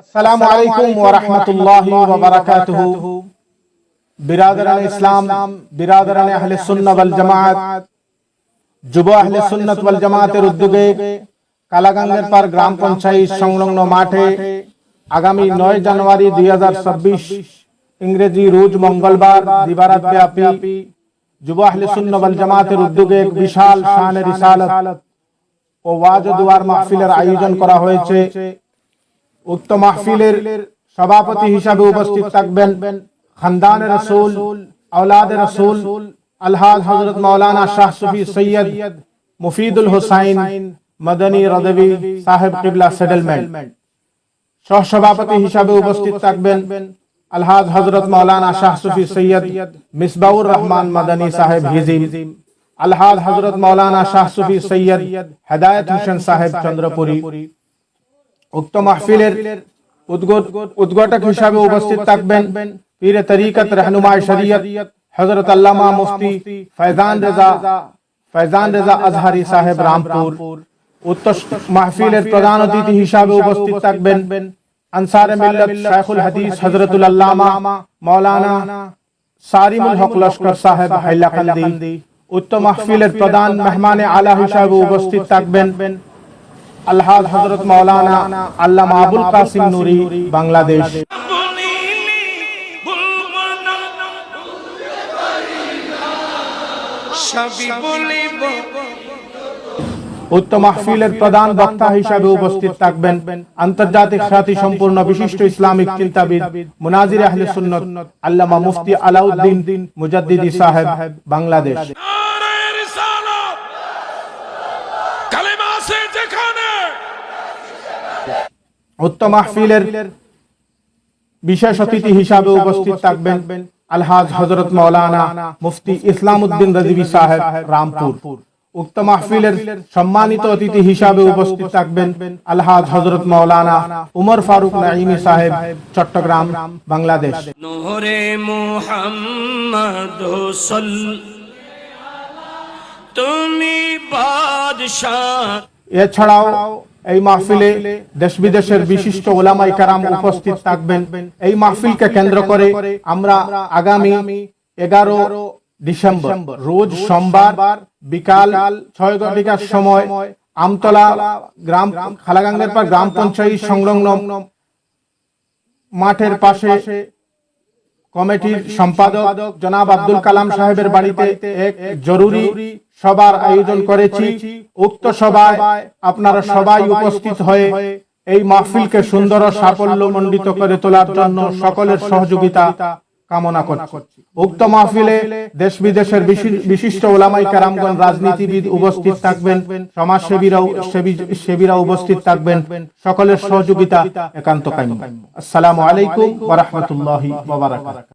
আসসালামু আলাইকুম ওয়া রাহমাতুল্লাহি ওয়া বারাকাতুহু। বিরাদরান ইসলাম বিরাদরান আহলে সুন্নাহ ওয়াল জামাত যুব আহলে সুন্নাত ওয়াল জামাতের উদ্যোগে কালাগাঙ্গের পার গ্রাম পঞ্চায়েত সংলগ্ন মাঠে আগামী নয় জানুয়ারি দুই হাজার ছাব্বিশ ইংরেজি রোজ মঙ্গলবার দিবারাত ব্যাপী যুব আহলে সুন্নাহ ওয়াল জামাতের উদ্যোগে এক বিশাল শান রিসালাত ও ওয়াজ ও দুয়ার মাহফিলের আয়োজন করা হয়েছে। উক্ত মাহফিলের সভাপতি হিসাবে উপস্থিত থাকবেন খানদান রসুল, আওলাদ রসুল, আলহাজ হজরত মৌলানা শাহ সুফি সৈয়দ মুফিদুল হুসাইন মদনী রদবি সাহেব কিবলা সেটেলমেন্ট। সহসভাপতি হিসাবে উপস্থিত থাকবেন আলহাজ হজরত মৌলানা শাহ সুফি সৈয়দ মিসবাউর রহমান মদনী সাহেব হিজিম, আলহাজ হজরত মৌলানা শাহ সুফি সৈয়দ হেদায়ত হোসেন সাহেব চন্দ্রপুরী। উক্ত মাহফিলের উদ্ঘাটক হিসাবে উপস্থিত থাকবেন পীর তরিকত রহনুমায় শরিয়ত হজরত আল্লামা মুফতি ফৈজান রেজা ফৈজান রেজা আজহারি সাহেব রামপুর। মাহফিলের প্রধান অতিথি হিসাবে উপস্থিত থাকবেন আনসার মিল্লত শাইখুল হাদিস হজরতুল আল্লামা মাওলানা সারিমুল হক লস্কর সাহেব হাইলাকান্দি। উক্ত মাহফিলের প্রধান মেহমানে আলা হিসাবে উপস্থিত থাকবেন আল্লাহ হজরত মৌলানা আল্লামা আবুল কাসিম নুরি বাংলাদেশ। উক্ত মাহফিলের প্রধান বক্তা হিসাবে উপস্থিত থাকবেন আন্তর্জাতিক খ্যাতি সম্পূর্ণ বিশিষ্ট ইসলামিক চিন্তাবিদ মুনাজির আহলে সুন্নত আল্লামা মুফতি আলাউদ্দিন মুজাদ্দিদি সাহেব বাংলাদেশ। যেখানে উক্ত মাহফিলের বিশেষ অতিথি হিসাবে উপস্থিত থাকবেন আলহাজ হজরত মৌলানা মুফতি ইসলাম উদ্দিন রাজিবি সাহেব রামপুর। উক্ত মাহফিলের সম্মানিত অতিথি হিসাবে উপস্থিত থাকবেন আলহাজ হজরত মৌলানা উমর ফারুক নাইমি সাহেব চট্টগ্রাম বাংলাদেশ। নোরে মোহাম্মদ তুমি বাদশাহ এছাড়াও এই মাহফিলে দেশ বিদেশের বিশিষ্ট ওলামাই কারাম উপস্থিত থাকবেন। এই মাহফিলকে কেন্দ্র করে আমরা আগামী এগারো ডিসেম্বর, রোজ সোমবার বিকাল ছয় ঘটিকার সময় আমতলা গ্রাম খালাগাঙ্গের পর গ্রাম পঞ্চায়েত সংলগ্ন মাঠের পাশে কমিটির সম্পাদক জনাব আব্দুল কালাম সাহেবের বাড়িতে এক জরুরি সভার আয়োজন করেছি। উক্ত সভায় আপনারা সবাই উপস্থিত হয়ে এই মাহফিলকে সুন্দর ও সাফল্য মণ্ডিত করে তোলার জন্য সকলের সহযোগিতা কামনা করছি। উক্ত মাহফিলে দেশ বিদেশের বিশিষ্ট ওলামাই কারামগণ রাজনীতিবিদ উপস্থিত থাকবেন সমাজ সেবীরাও সেবীরা উপস্থিত থাকবেন সকলের সহযোগিতা একান্ত কাম্য। আসসালামু আলাইকুম ওয়া বারাকাতুহু।